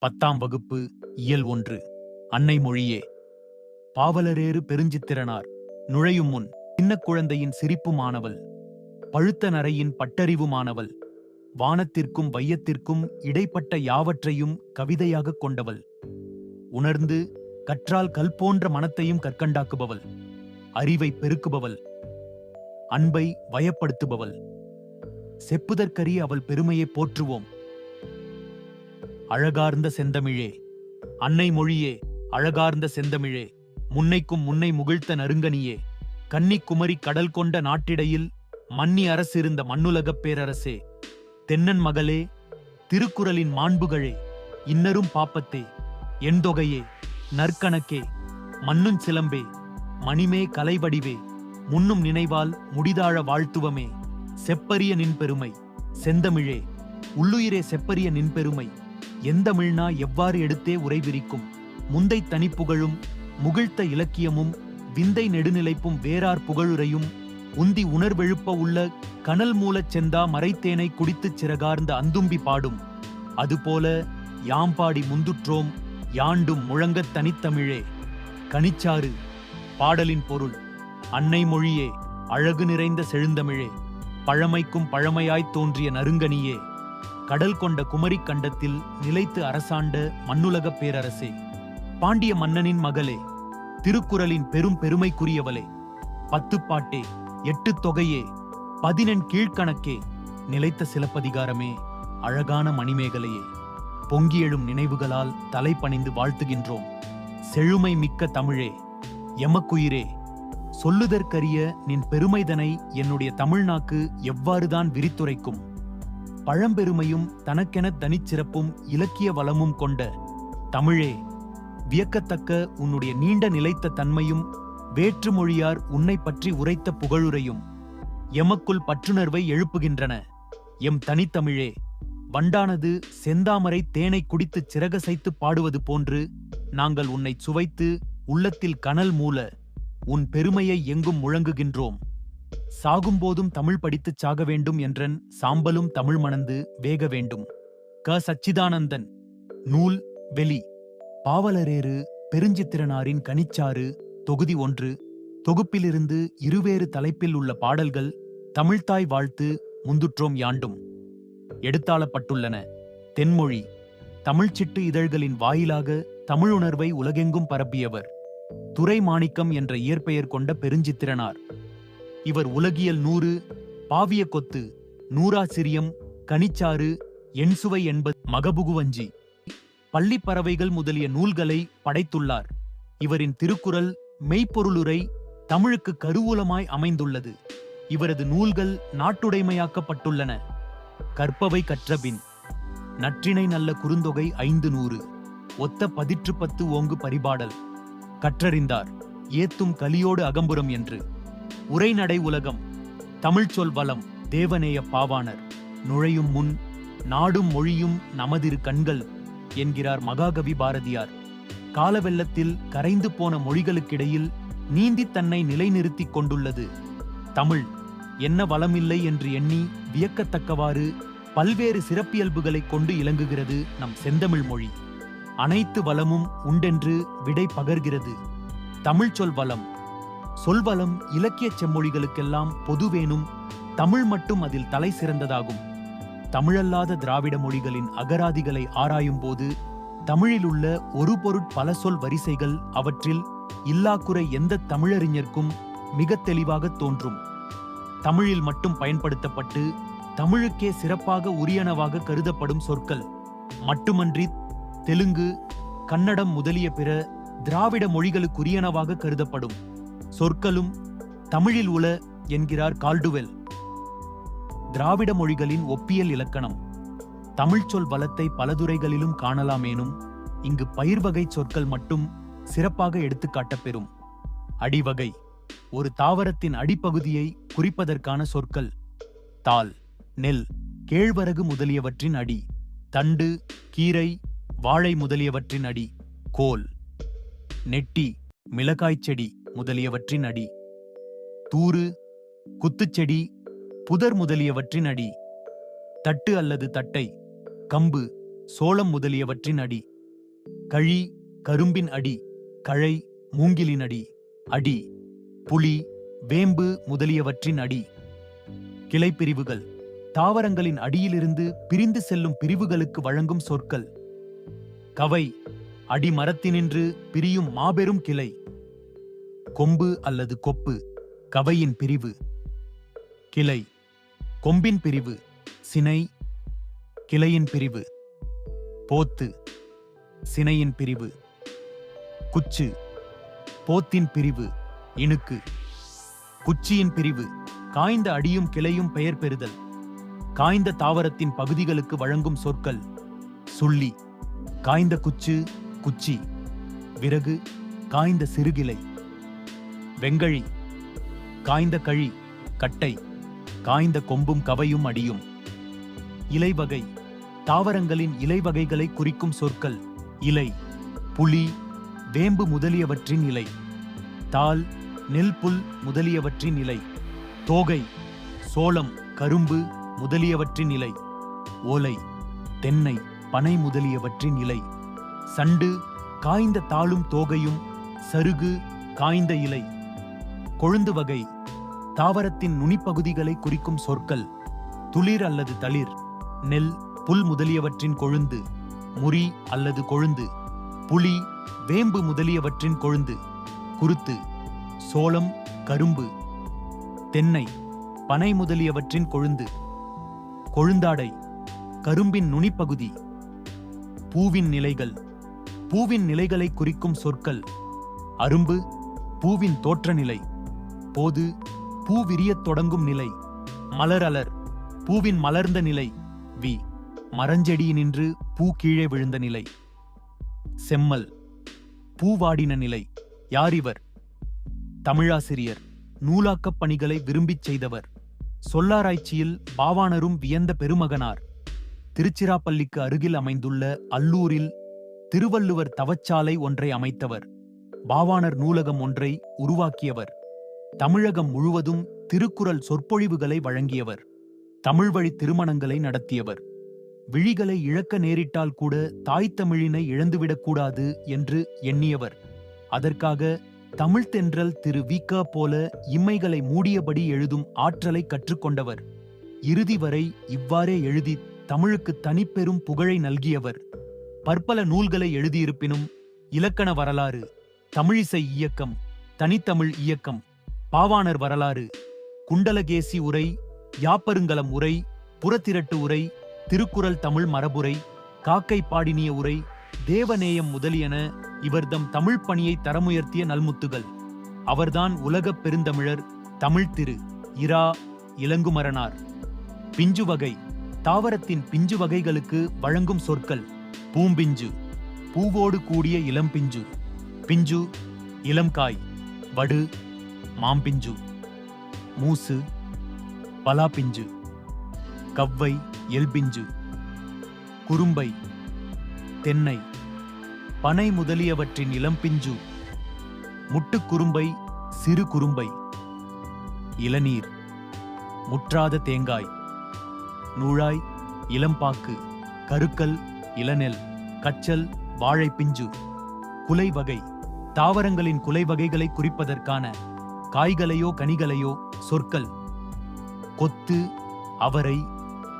பத்தாம் வகுப்பு இயல் ஒன்று அன்னை மொழியே. பாவலரேறு பெருஞ்சித்திரனார் நுழையும் முன் சின்ன குழந்தையின் சிரிப்புமானவள் பழுத்த நரையின் பட்டறிவுமானவள் வானத்திற்கும் வையத்திற்கும் இடைப்பட்ட யாவற்றையும் கவிதையாகக் கொண்டவள். உணர்ந்து கற்றால் கல் போன்ற மனத்தையும் கற்கண்டாக்குபவள் அறிவை பெருக்குபவள் அன்பை வயப்படுத்துபவள். செப்புதற்கரிய அவள் பெருமையை போற்றுவோம். அழகார்ந்த செந்தமிழே. அன்னை மொழியே அழகார்ந்த செந்தமிழே. முன்னைக்கும் முன்னை முகிழ்த்த நறுங்கனியே கன்னிக்குமரி கடல் கொண்ட நாட்டிடையில் மன்னி அரசிருந்த மண்ணுலகப் பேரரசே. தென்னன் மகளே திருக்குறளின் மாண்புகளே. இன்னரும் பாப்பத்தே எண்தொகையே நற்கணக்கே. மண்ணுஞ் சிலம்பே மணிமே கலைவடிவே. முன்னும் நினைவால் முடிதாழ வாழ்த்துவமே. செப்பரிய நின் பெருமை செந்தமிழே. உள்ளுயிரே செப்பரிய நின் பெருமை எந்தமிழ்னா எவ்வாறு எடுத்தே உரைவிரிக்கும் முந்தை தனிப்புகழும் முகிழ்த்த இலக்கியமும் விந்தை நெடுநிலைப்பும் வேறார் புகழுரையும் உந்தி உணர்வெழுப்ப உள்ள கனல் மூலச் செந்தா மறைத்தேனை குடித்துச் சிறகார்ந்த அந்தும்பி பாடும். அதுபோல யாம் பாடி முந்துற்றோம் யாண்டும் முழங்கத் தனித்தமிழே. கனிச்சாறு பாடலின் பொருள் அன்னை மொழியே அழகு நிறைந்த செழுந்தமிழே. பழமைக்கும் பழமையாய்த் தோன்றிய நறுங்கனியே கடல் கொண்ட குமரிக் கண்டத்தில் நிலைத்து அரசாண்ட மண்ணுலகப் பேரரசே பாண்டிய மன்னனின் மகளே திருக்குறளின் பெரும் பெருமைக்குரியவளே பத்துப்பாட்டே எட்டு தொகையே பதினெண் கீழ்க்கணக்கே நிலைத்த சிலப்பதிகாரமே அழகான மணிமேகலையே. பொங்கி எழும் நினைவுகளால் தலைப்பணிந்து வாழ்த்துகின்றோம். செழுமை மிக்க தமிழே எமக்குயிரே சொல்லுதற்கரிய நின் பெருமைதனை என்னுடைய தமிழ்நாக்கு எவ்வாறுதான் விரித்துரைக்கும்? பழம்பெருமையும் தனக்கென தனிச்சிறப்பும் இலக்கிய வளமும் கொண்ட தமிழே வியக்கத்தக்க உன்னுடைய நீண்ட நிலைத்த தன்மையும் வேற்று மொழியார் உன்னை பற்றி உரைத்த புகழுரையும் எமக்குள் பற்றுணர்வை எழுப்புகின்றன. எம் தனித்தமிழே வண்டானது செந்தாமரை தேனை குடித்துச் சிறகசைத்து பாடுவது போன்று நாங்கள் உன்னை சுவைத்து உள்ளத்தில் கனல் மூல உன் பெருமையை எங்கும் முழங்குகின்றோம். சாகும்போதும் தமிழ் படித்துச் சாக வேண்டும் என்றன் சாம்பலும் தமிழ் மணந்து வேக வேண்டும். க. சச்சிதானந்தன். நூல் வெளி. பாவலரேறு பெருஞ்சித்திரனாரின் கனிச்சாறு தொகுதி ஒன்று. தொகுப்பிலிருந்து இருவேறு தலைப்பில் உள்ள பாடல்கள் தமிழ்தாய் வாழ்த்து முந்துற்றோம் யாண்டும். எடுத்தாளப்பட்டுள்ளன. தென்மொழி. தமிழ்ச்சிட்டு இதழ்களின் வாயிலாக தமிழுணர்வை உலகெங்கும் பரப்பியவர். துரை மாணிக்கம் என்ற இயற்பெயர் கொண்ட பெருஞ்சித்திரனார். இவர் உலகியல் நூறு பாவிய கொத்து நூறாசிரியம் கனிச்சாறு எண்சுவை என்பது மகபுகுவஞ்சி. பள்ளிப்பறவைகள் முதலிய நூல்களை படைத்துள்ளார். இவரின் திருக்குறள் மெய்ப்பொருளுரை தமிழுக்கு கருவூலமாய் அமைந்துள்ளது. இவரது நூல்கள் நாட்டுடைமையாக்கப்பட்டுள்ளன. கற்பவை கற்றபின். நற்றினை நல்ல குறுந்தொகை ஐந்து நூறு ஒத்த பதிற்று பத்து ஓங்கு பரிபாடல். கற்றறிந்தார். ஏத்தும் கலியோடு அகம்புறம் என்று. உரைநடை உலகம் தமிழ் சொல் வளம் தேவநேய பாவாணர். நுழையும் முன் நாடும் மொழியும் நமதிரு கண்கள் என்கிறார் மகாகவி பாரதியார். காலவெள்ளத்தில் கரைந்து போன மொழிகளுக்கிடையில் நீந்தி தன்னை நிலைநிறுத்திக் கொண்டுள்ளது. தமிழ் என்ன வளமில்லை என்று எண்ணி வியக்கத்தக்கவாறு பல்வேறு சிறப்பியல்புகளைக் கொண்டு இலங்குகிறது நம் செந்தமிழ் மொழி. அனைத்து வளமும் உண்டென்று விடை பகர்கிறது. தமிழ் சொல் வளம் சொல்வளம் இலக்கியச் செம்மொழிகளுக்கெல்லாம் பொதுவேனும் தமிழ் மட்டும் அதில் தலை சிறந்ததாகும். தமிழல்லாத திராவிட மொழிகளின் அகராதிகளை ஆராயும் போது தமிழில் உள்ள ஒரு பொருட் பல சொல் வரிசைகள் அவற்றில் இல்லாக்குறை எந்த தமிழறிஞர்க்கும் மிகத் தெளிவாக தோன்றும். தமிழில் மட்டும் பயன்படுத்தப்பட்டு தமிழுக்கே சிறப்பாக உரியனவாக கருதப்படும் சொற்கள் மட்டுமன்றி தெலுங்கு கன்னடம் முதலிய பிற திராவிட மொழிகளுக்குரியனவாக கருதப்படும். சொற்களும் தமிழில் உள என்கிறார் கால்டுவெல். திராவிட மொழிகளின் ஒப்பியல் இலக்கணம். தமிழ்ச்சொல் பலத்தை வளத்தை பல துறைகளிலும் காணலாமேனும் இங்கு பயிர்வகை சொற்கள் மட்டும் சிறப்பாக எடுத்துக்காட்டப்பெறும் அடிவகை ஒரு தாவரத்தின் அடிப்பகுதியை குறிப்பதற்கான சொற்கள். தால் நெல் கேழ்வரகு முதலியவற்றின் அடி. தண்டு கீரை வாழை முதலியவற்றின் அடி. கோல் நெட்டி மிளகாய்ச் செடி. முதலியவற்றின் அடி. தூறு குத்துச்செடி புதர் முதலியவற்றின் அடி. தட்டு அல்லது தட்டை கம்பு சோளம் முதலியவற்றின் அடி. கழி கரும்பின் அடி கழை மூங்கிலின் அடி அடி. புலி வேம்பு முதலியவற்றின் அடி. கிளைப்பிரிவுகள் தாவரங்களின் அடியிலிருந்து பிரிந்து செல்லும் பிரிவுகளுக்கு வழங்கும் சொற்கள். கவை அடிமரத்தினின்று பிரியும் மாபெரும் கிளை. கொம்பு அல்லது கொப்பு கவையின் பிரிவு கிளை கொம்பின் பிரிவு சினை கிளையின் பிரிவு போத்து சினையின் பிரிவு குச்சு போத்தின் பிரிவு இணுக்கு குச்சியின் பிரிவு காய்ந்த அடியும் கிளையும் பெயர் பெறுதல் காய்ந்த தாவரத்தின் பகுதிகளுக்கு வழங்கும் சொற்கள் சுள்ளி காய்ந்த குச்சு குச்சி விறகு காய்ந்த சிறுகிளை. வெங்கழி. காய்ந்த கழி கட்டை. காய்ந்த கொம்பும் கவையும் அடியும். இலைவகை. தாவரங்களின் இலைவகைகளை குறிக்கும் சொற்கள். இலை புலி வேம்பு முதலியவற்றின் இலை. தால் நெல் புல் முதலியவற்றின் இலை. தோகை சோளம் கரும்பு முதலியவற்றின் இலை. ஓலை தென்னை பனை முதலியவற்றின் இலை. சண்டு காய்ந்த தாளும் தோகையும் சருகு காய்ந்த இலை. கொழுந்து வகை தாவரத்தின் நுனிப்பகுதிகளை குறிக்கும் சொற்கள் துளிர் அல்லது தளிர் நெல் புல் முதலியவற்றின் கொழுந்து முறி அல்லது கொழுந்து புளி வேம்பு முதலியவற்றின் கொழுந்து குருத்து சோளம் கரும்பு தென்னை பனை முதலியவற்றின் கொழுந்து கொழுந்தாடை கரும்பின் நுனிப்பகுதி பூவின் நிலைகள் பூவின் நிலைகளை குறிக்கும் சொற்கள் அரும்பு பூவின் தோற்றநிலை. போது பூ விரியத் தொடங்கும் நிலை. மலர் அலர். பூவின் மலர்ந்த நிலை. வி. மரஞ்செடியினின்று பூ கீழே விழுந்த நிலை. செம்மல். பூவாடின நிலை. யாரிவர் தமிழாசிரியர். நூலாக்கப் பணிகளை விரும்பிச் செய்தவர். சொல்லாராய்ச்சியில் பாவாணரும் வியந்த பெருமகனார். திருச்சிராப்பள்ளிக்கு அருகில் அமைந்துள்ள அல்லூரில் திருவள்ளுவர் தவச்சாலை ஒன்றை அமைத்தவர். பாவாணர் நூலகம் ஒன்றை உருவாக்கியவர். தமிழகம் முழுவதும் திருக்குறள் சொற்பொழிவுகளை வழங்கியவர். தமிழ் வழி திருமணங்களை நடத்தியவர். விழிகளை இழக்க நேரிட்டால் கூட தாய் தமிழினை இழந்துவிடக்கூடாது என்று எண்ணியவர். அதற்காக தமிழ் தென்றல் திரு விக போல இம்மைகளை மூடியபடி எழுதும் ஆற்றலை கற்றுக்கொண்டவர். இறுதி வரை இவ்வாறே எழுதி தமிழுக்கு தனிப்பெரும் புகழை நல்கியவர். பற்பல நூல்களை எழுதியிருப்பினும் இலக்கண வரலாறு தமிழிசை இயக்கம் தனித்தமிழ் இயக்கம் பாவாணர் வரலாறு. குண்டலகேசி உரை யாப்பருங்கலம் உரை புறத்திரட்டு உரை திருக்குறள் தமிழ் மரபுரை காக்கை பாடினிய உரை தேவநேயம் முதலியன இவர்தம் தமிழ் பணியை தரமுயர்த்திய நல்முத்துகள். அவர்தான் உலகப் பெருந்தமிழர் தமிழ் திரு இரா இளங்குமரனார். பிஞ்சு வகை தாவரத்தின் பிஞ்சு வகைகளுக்கு வழங்கும் சொற்கள் பூம்பிஞ்சு பூவோடு கூடிய இளம்பிஞ்சு. பிஞ்சு இளம்காய் வடு மாம்பிஞ்சு மூசு பலாப்பிஞ்சு கவ்வை எல்பிஞ்சு குறும்பை தென்னை பனை முதலியவற்றின் இளம்பிஞ்சு முட்டுக்குறும்பை சிறு குறும்பை இளநீர் முற்றாத தேங்காய் நூழாய் இளம்பாக்கு கருக்கல் இளநெல் கச்சல் வாழைப்பிஞ்சு குலை வகை தாவரங்களின் குலை வகைகளை குறிப்பதற்கான காய்களையோ கனிகளையோ சொற்கள். கொத்து அவரை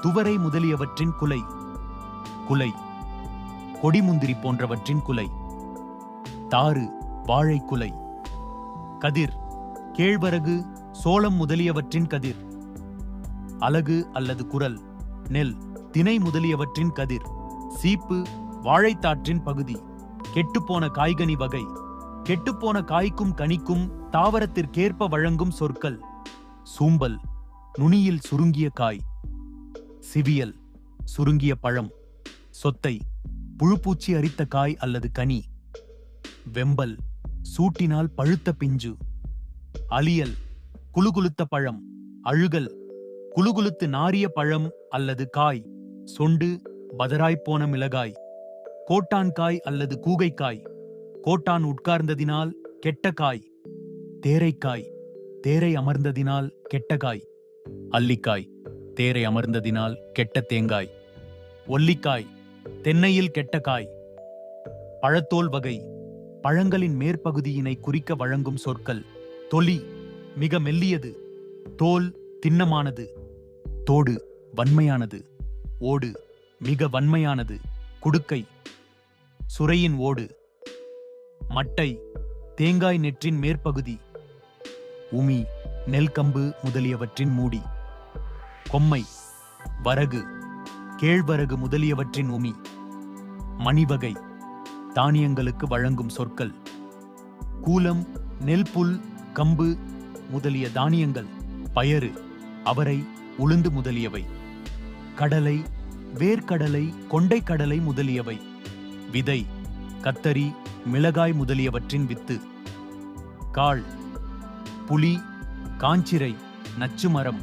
துவரை முதலியவற்றின் குலை. குலை. கொடிமுந்திரி போன்றவற்றின் குலை. தாறு வாழை குலை கதிர் கேழ்வரகு சோளம் முதலியவற்றின் கதிர். அலகு அல்லது குரல் நெல் தினை முதலியவற்றின் கதிர். சீப்பு வாழைத்தாற்றின் பகுதி. கெட்டுப்போன காய்கனி வகை. கெட்டுப்போன காய்க்கும் கனிக்கும் தாவரத்திற்கேற்ப வழங்கும் சொற்கள். சூம்பல் நுனியில் சுருங்கிய காய். சிவியல் சுருங்கிய பழம். சொத்தை புழுப்பூச்சி அரித்த காய் அல்லது கனி. வெம்பல் சூட்டினால் பழுத்த பிஞ்சு. அலியல் குலுகுலுத்த பழம். அழுகல் குலுகுலுத்து நாரிய பழம் அல்லது காய். சொண்டு பதராய்ப்போன மிளகாய். கோட்டான்காய் அல்லது கூகைக்காய். கோட்டான் உட்கார்ந்ததினால் கெட்ட காய் தேரைக்காய் தேரை அமர்ந்ததினால் கெட்ட காய் அல்லிக்காய் தேரை அமர்ந்ததினால் கெட்ட தேங்காய் ஒல்லிக்காய் தென்னையில் கெட்ட காய் பழத்தோல் வகை பழங்களின் மேற்பகுதியினை குறிக்க வழங்கும் சொற்கள் தொலி மிக மெல்லியது தோல் திண்ணமானது தோடு வன்மையானது ஓடு மிக வன்மையானது குடுக்கை சுரையின் ஓடு மட்டை தேங்காய் நெற்றின் மேற்பகுதி உமி நெல்கம்பு முதலியவற்றின் மூடி கொம்மை வரகு கேழ்வரகு முதலியவற்றின் உமி மணிவகை தானியங்களுக்கு வழங்கும் சொற்கள் கூலம் நெல் புல் கம்பு முதலிய தானியங்கள் பயறு அவரை உளுந்து முதலியவை கடலை வேர்க்கடலை கொண்டைக்கடலை முதலியவை விதை கத்தரி மிளகாய் முதலியவற்றின் வித்து. காள் புலி காஞ்சிரை நச்சுமரம்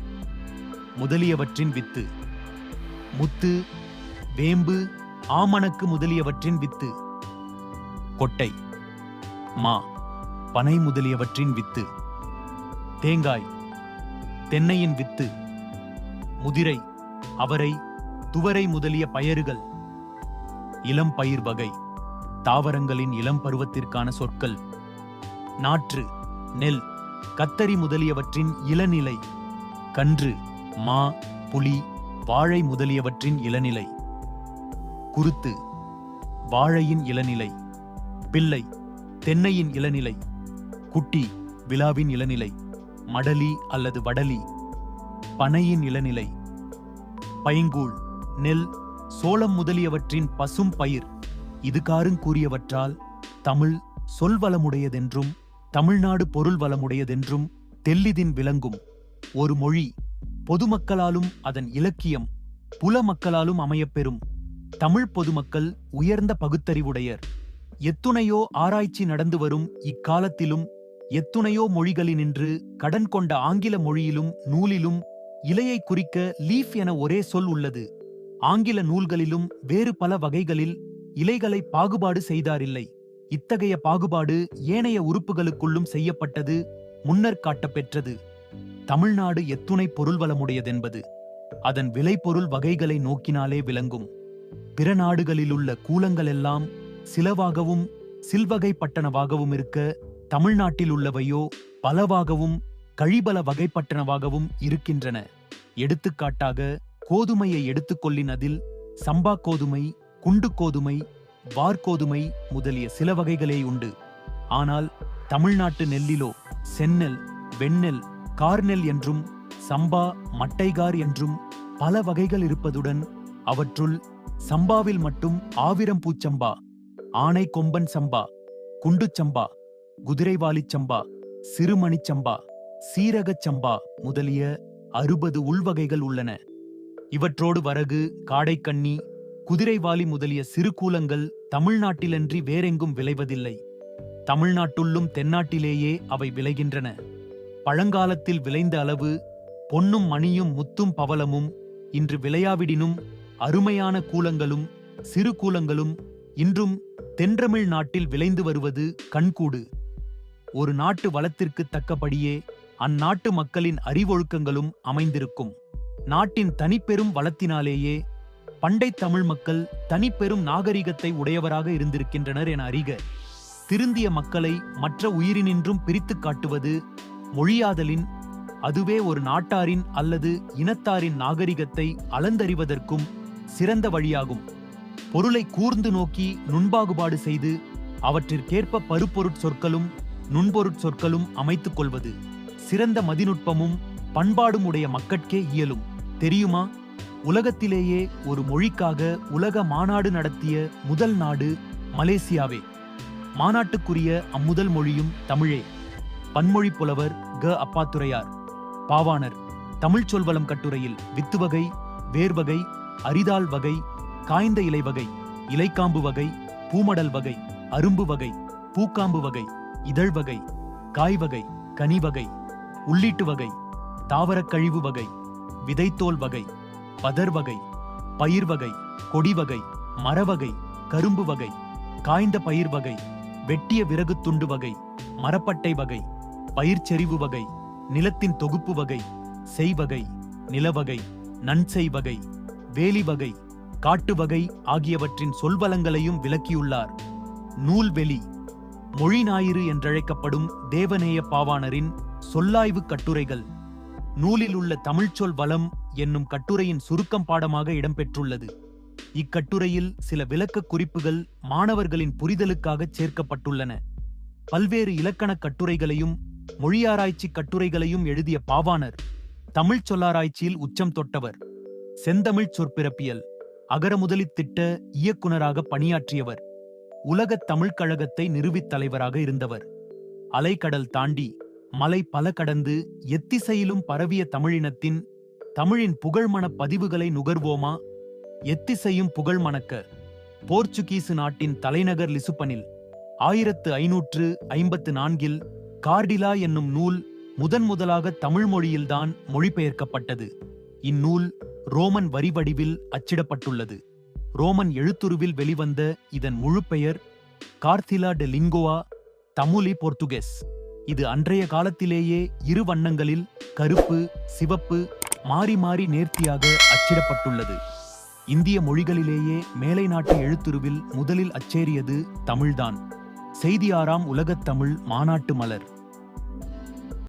முதலியவற்றின் வித்து. முத்து வேம்பு ஆமணக்கு முதலியவற்றின் வித்து. கொட்டை மா பனை முதலியவற்றின் வித்து. தேங்காய் தென்னையின் வித்து. முதிரை அவரை துவரை முதலிய பயறுகள் இளம் பயிர் வகை. தாவரங்களின் இளம் பருவத்திற்கான சொற்கள். நாற்று நெல் கத்தரி முதலியவற்றின் இளநிலை. கன்று மா புலி வாழை முதலியவற்றின் இளநிலை. குருத்து வாழையின் இளநிலை. பிள்ளை தென்னையின் இளநிலை. குட்டி விழாவின் இளநிலை. மடலி அல்லது வடலி. பனையின் இளநிலை. பைங்கூழ் நெல் சோளம் முதலியவற்றின் பசும் பயிர். இதுகாறுங் கூறியவற்றால் தமிழ் சொல் வளமுடையதென்றும் தமிழ்நாடு பொருள் வளமுடையதென்றும் தெல்லிதின் விளங்கும் ஒரு மொழி பொதுமக்களாலும் அதன் இலக்கியம் புல மக்களாலும் அமையப்பெறும். தமிழ் பொதுமக்கள் உயர்ந்த பகுத்தறிவுடையர். எத்துணையோ ஆராய்ச்சி நடந்து வரும் இக்காலத்திலும் எத்துணையோ மொழிகளினின்று கடன் கொண்ட ஆங்கில மொழியிலும் நூலிலும் இலையை குறிக்க லீஃப் என ஒரே சொல் உள்ளது. ஆங்கில நூல்களிலும் வேறு பல வகைகளில் இலைகளை பாகுபாடு செய்தாரில்லை. இத்தகைய பாகுபாடு ஏனைய உறுப்புகளுக்குள்ளும் செய்யப்பட்டது முன்னர் காட்டப்பெற்றது. தமிழ்நாடு எத்துணை பொருள் வளமுடையதென்பது அதன் விளைபொருள் வகைகளை நோக்கினாலே விளங்கும். பிற நாடுகளிலுள்ள கூலங்களெல்லாம் சிலவாகவும் சில்வகை பட்டணவாகவும் இருக்க தமிழ்நாட்டில் உள்ளவையோ பலவாகவும் கழிபல வகைப்பட்டனவாகவும் இருக்கின்றன. எடுத்துக்காட்டாக கோதுமையை எடுத்துக்கொள்ளின் அதில் சம்பா கோதுமை குண்டு கோதுமை வார்கோதுமை முதலிய சில வகைகளே உண்டு. ஆனால் தமிழ்நாட்டு நெல்லிலோ செந்நெல் வெண்ணெல் கார்நெல் என்றும் சம்பா மட்டைகார் என்றும் பல வகைகள் இருப்பதுடன் அவற்றுள் சம்பாவில் மட்டும் ஆவிரம் பூச்சம்பா ஆனை கொம்பன் சம்பா குண்டுச்சம்பா குதிரைவாலிச் சம்பா சிறுமணிச்சம்பா சீரகச் சம்பா முதலிய அறுபது உள்வகைகள் உள்ளன. இவற்றோடு வரகு காடைக்கண்ணி குதிரைவாலி முதலிய சிறுகூலங்கள் தமிழ்நாட்டிலன்றி வேறெங்கும் விளைவதில்லை. தமிழ்நாட்டுள்ளும் தென்னாட்டிலேயே அவை விளைகின்றன. பழங்காலத்தில் விளைந்த அளவு பொன்னும் மணியும் முத்தும் பவளமும் இன்று விளையாவிடினும் அருமையான கூலங்களும் சிறு கூலங்களும் இன்றும் தென்றமிழ் நாட்டில் விளைந்து வருவது கண்கூடு. ஒரு நாட்டு வளத்திற்கு தக்கபடியே அந்நாட்டு மக்களின் அறிவொழுக்கங்களும் அமைந்திருக்கும். நாட்டின் தனிப்பெரும் வளத்தினாலேயே பண்டை தமிழ் மக்கள் தனிப்பெரும் நாகரிகத்தை உடையவராக இருந்திருக்கின்றனர் என அறிக. திருந்திய மக்களை மற்ற உயிரினின்றும் பிரித்துக் காட்டுவது மொழியாதலின் அதுவே ஒரு நாட்டாரின் அல்லது இனத்தாரின் நாகரிகத்தை அளந்தறிவதற்கும் சிறந்த வழியாகும். பொருளை கூர்ந்து நோக்கி நுண்பாகுபாடு செய்து அவற்றிற்கேற்ப பருப்பொருட் சொற்களும் நுண்பொருட் சொற்களும் அமைத்துக் கொள்வது. சிறந்த மதிநுட்பமும் பண்பாடும் உடைய மக்கட்கே இயலும். தெரியுமா? உலகத்திலேயே ஒரு மொழிக்காக உலக மாநாடு நடத்திய முதல் நாடு மலேசியாவே. மாநாட்டுக்குரிய அம்முதல் மொழியும் தமிழே. பன்மொழி புலவர் க. அப்பாத்துரையார். பாவாணர். தமிழ் சொல்வளம் கட்டுரையில் வித்து வகை வேர்வகை அரிதாள் வகை காய்ந்த இலை வகை இலைக்காம்பு வகை பூமடல் வகை அரும்பு வகை பூக்காம்பு வகை இதழ் வகை காய் வகை கனி வகை உள்ளீட்டு வகை தாவரக் கழிவு வகை விதைத்தோல் வகை பதர் வகை பயிர் வகை கொடி வகை மரவகை கரும்பு வகை காய்ந்த பயிர் வகை வெட்டிய விறகு துண்டு வகை மரப்பட்டை வகை பயிர்ச்செறிவு வகை நிலத்தின் தொகுப்பு வகை செய்வகை நிலவகை நன்செய் வகை வேலி வகை காட்டு வகை ஆகியவற்றின் சொல்வலங்களையும் விளக்கியுள்ளார். நூல்வெளி மொழி ஞாயிறு என்றழைக்கப்படும் தேவநேய பாவாணரின் சொல்லாய்வு கட்டுரைகள். நூலில் உள்ள தமிழ்ச்சொல் வளம் என்னும் கட்டுரையின் சுருக்கம் பாடமாக இடம்பெற்றுள்ளது. இக்கட்டுரையில் சில விளக்கக் குறிப்புகள் மாணவர்களின் புரிதலுக்காகச் சேர்க்கப்பட்டுள்ளன. பல்வேறு இலக்கணக் கட்டுரைகளையும் மொழியாராய்ச்சி கட்டுரைகளையும் எழுதிய பாவாணர் தமிழ்ச் சொல்லாராய்ச்சியில் உச்சம் தொட்டவர் செந்தமிழ்ச் சொற்பிறப்பியல் அகரமுதலித் திட்ட இயக்குனராக பணியாற்றியவர் உலகத் தமிழ்க் கழகத்தை நிறுவித் தலைவராக இருந்தவர். அலைக்கடல் தாண்டி மலை பல கடந்து எத்திசையிலும் பரவிய தமிழினத்தின் தமிழின் புகழ்மணப் பதிவுகளை நுகர்வோமா? எத்திசையும் புகழ் மணக்க. போர்ச்சுகீசு நாட்டின் தலைநகர் லிசுப்பனில் ஆயிரத்து ஐநூற்று ஐம்பத்து நான்கில் கார்டிலா என்னும் நூல் முதன் முதலாக தமிழ் மொழியில்தான் மொழிபெயர்க்கப்பட்டது. இந்நூல் ரோமன் வரி வடிவில் அச்சிடப்பட்டுள்ளது. ரோமன் எழுத்துருவில் வெளிவந்த இதன் முழு பெயர் கார்த்திலா டெ லிங்கோவா தமுலி போர்த்துகேஸ். இது அன்றைய காலத்திலேயே இரு வண்ணங்களில் கருப்பு சிவப்பு மாறி மாறி நேர்த்தியாக அச்சிடப்பட்டுள்ளது. இந்திய மொழிகளிலேயே மேலை நாட்டு எழுத்துருவில் முதலில் அச்சேறியது தமிழ்தான். செய்தியாராம் உலகத் தமிழ் மாநாட்டு மலர்.